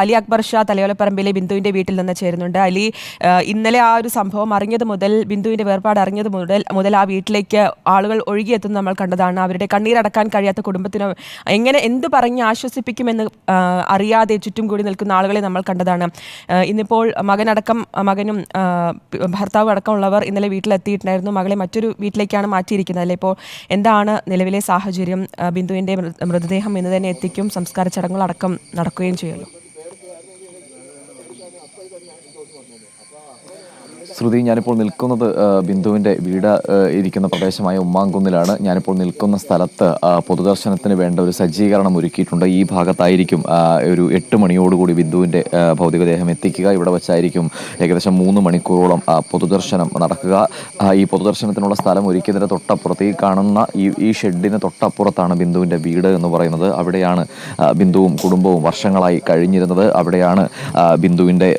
അലി അക്ബർ ഷാ തലയോലപ്പറമ്പിലെ ബിന്ദുവിന്റെ വീട്ടിൽ നിന്ന് ചേരുന്നുണ്ട്. അലി ഇന്നലെ ആ ഒരു സംഭവം അറിഞ്ഞത് മുതൽ ബിന്ദുവിന്റെ വേർപാട് അറിഞ്ഞത് മുതൽ മുതൽ ആ വീട്ടിലേക്ക് ആളുകൾ ഒഴുകിയെത്തുന്നത് നമ്മൾ കണ്ടതാണ്. അവരുടെ കണ്ണീരടക്കാൻ കഴിയാത്ത കുടുംബത്തിന് എങ്ങനെ എന്ത് പറഞ്ഞ് ആശ്വസിപ്പിക്കുമെന്ന് അറിയാതെ ചുറ്റും കൂടി നിൽക്കുന്ന ആളുകളെ നമ്മൾ കണ്ടതാണ്. ഇന്നിപ്പോൾ മകനടക്കം മകനും ഭർത്താവും അടക്കമുള്ളവർ ഇന്നലെ വീട്ടിലെത്തിയിട്ടുണ്ടായിരുന്നു. മകളെ മറ്റൊരു വീട്ടിലേക്കാണ് മാറ്റിയിരിക്കുന്നത് അല്ലേ? ഇപ്പോൾ എന്താണ് നിലവിലെ സാഹചര്യം? ബിന്ദുവിന്റെ മൃതദേഹം ഇന്ന് തന്നെ എത്തിക്കും. സംസ്കാര ചടങ്ങുകളടക്കം നടക്കുകയും ചെയ്യുമല്ലോ ശ്രുതി ഞാനിപ്പോൾ നിൽക്കുന്നത് ബിന്ദുവിന്റെ വീട് ഇരിക്കുന്ന പ്രദേശമായ ഉമ്മാങ്കുന്നിലാണ്. ഞാനിപ്പോൾ നിൽക്കുന്ന സ്ഥലത്ത് പൊതുദർശനത്തിന് വേണ്ട ഒരു സജ്ജീകരണം ഒരുക്കിയിട്ടുണ്ട്. ഈ ഭാഗത്തായിരിക്കും ഒരു എട്ട് മണിയോടുകൂടി ബിന്ദുവിന്റെ ഭൗതികദേഹം എത്തിക്കുക. ഇവിടെ വെച്ചായിരിക്കും ഏകദേശം മൂന്ന് മണിക്കൂറോളം പൊതുദർശനം നടക്കുക. ഈ പൊതുദർശനത്തിനുള്ള സ്ഥലം ഒരുക്കിയതിന്റെ തൊട്ടപ്പുറത്ത് ഈ കാണുന്ന ഈ ഈ ഷെഡിന് തൊട്ടപ്പുറത്താണ് ബിന്ദുവിന്റെ വീട് എന്ന് പറയുന്നത്. അവിടെയാണ് ബിന്ദുവും കുടുംബവും വർഷങ്ങളായി കഴിഞ്ഞിരുന്നത്. അവിടെയാണ് ബിന്ദുവിന്റെ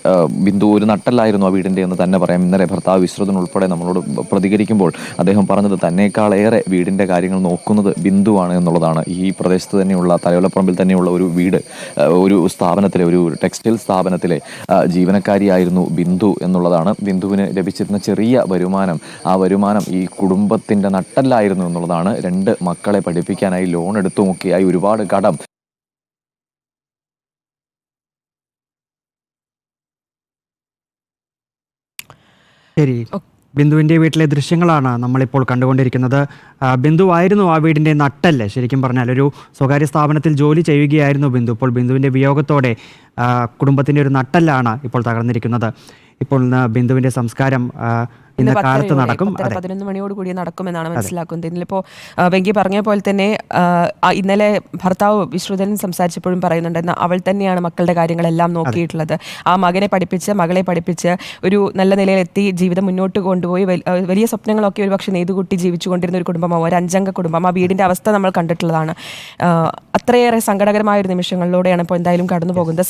ബിന്ദു ഒരു നട്ടല്ലായിരുന്നു ആ വീടിന്റെ എന്ന് തന്നെ പറയാം. ഇന്നലെ ഭർത്താവ് വിശ്രുതൻ ഉൾപ്പെടെ നമ്മളോട് പ്രതികരിക്കുമ്പോൾ അദ്ദേഹം പറഞ്ഞത് തന്നേക്കാളേറെ വീടിന്റെ കാര്യങ്ങൾ നോക്കുന്നത് ബിന്ദുവാണ് എന്നുള്ളതാണ്. ഈ പ്രദേശത്ത് തന്നെയുള്ള തലയോലപ്പറമ്പിൽ തന്നെയുള്ള ഒരു വീട് ഒരു സ്ഥാപനത്തിലെ ഒരു ടെക്സ്റ്റൈൽ സ്ഥാപനത്തിലെ ജീവനക്കാരിയായിരുന്നു ബിന്ദു എന്നുള്ളതാണ്. ബിന്ദുവിന് ലഭിച്ചിരുന്ന ചെറിയ വരുമാനം ആ വരുമാനം ഈ കുടുംബത്തിന്റെ നട്ടല്ലായിരുന്നു എന്നുള്ളതാണ്. രണ്ട് മക്കളെ പഠിപ്പിക്കാനായി ലോൺ എടുത്തു എടുത്തുമൊക്കെയായി ഒരുപാട് കടം ശരി. ബിന്ദുവിന്റെ വീട്ടിലെ ദൃശ്യങ്ങളാണ് നമ്മളിപ്പോൾ കണ്ടുകൊണ്ടിരിക്കുന്നത്. ബിന്ദുവായിരുന്നു ബിന്ദു ആയിരുന്നു ആ വീടിന്റെ നട്ടല്ലേ? ശരിക്കും പറഞ്ഞാൽ ഒരു സ്വകാര്യ സ്ഥാപനത്തിൽ ജോലി ചെയ്യുകയായിരുന്നു ബിന്ദു. ഇപ്പോൾ ബിന്ദുവിന്റെ വിയോഗത്തോടെ കുടുംബത്തിന്റെ ഒരു നട്ടല്ലാണ് ഇപ്പോൾ തകർന്നിരിക്കുന്നത്. ഇപ്പോൾ ഇന്ന് ബിന്ദുവിന്റെ സംസ്കാരം ഇന്ന് കാലത്ത് നടക്കും. പതിനൊന്ന് മണിയോട് കൂടി നടക്കുമെന്നാണ് മനസ്സിലാക്കുന്നത്. ഇന്നിപ്പോ വെങ്കി പറഞ്ഞ പോലെ തന്നെ ഇന്നലെ ഭർത്താവ് വിശ്രുതൻ സംസാരിച്ചപ്പോഴും പറയുന്നുണ്ടെന്ന് അവൾ തന്നെയാണ് മക്കളുടെ കാര്യങ്ങളെല്ലാം നോക്കിയിട്ടുള്ളത്. ആ മകനെ പഠിപ്പിച്ച് മകളെ പഠിപ്പിച്ച് ഒരു നല്ല നിലയിലെത്തി ജീവിതം മുന്നോട്ട് കൊണ്ടുപോയി വലിയ സ്വപ്നങ്ങളൊക്കെ ഒരു പക്ഷേ നെയ്തുകൂട്ടി ജീവിച്ചുകൊണ്ടിരുന്ന ഒരു കുടുംബമാണ് ഒരു അഞ്ചംഗ കുടുംബം ആ വീടിന്റെ അവസ്ഥ നമ്മൾ കണ്ടിട്ടുള്ളതാണ്. അത്രയേറെ സങ്കടകരമായ ഒരു നിമിഷങ്ങളിലൂടെയാണ് ഇപ്പോൾ എന്തായാലും കടന്നു പോകുന്നത്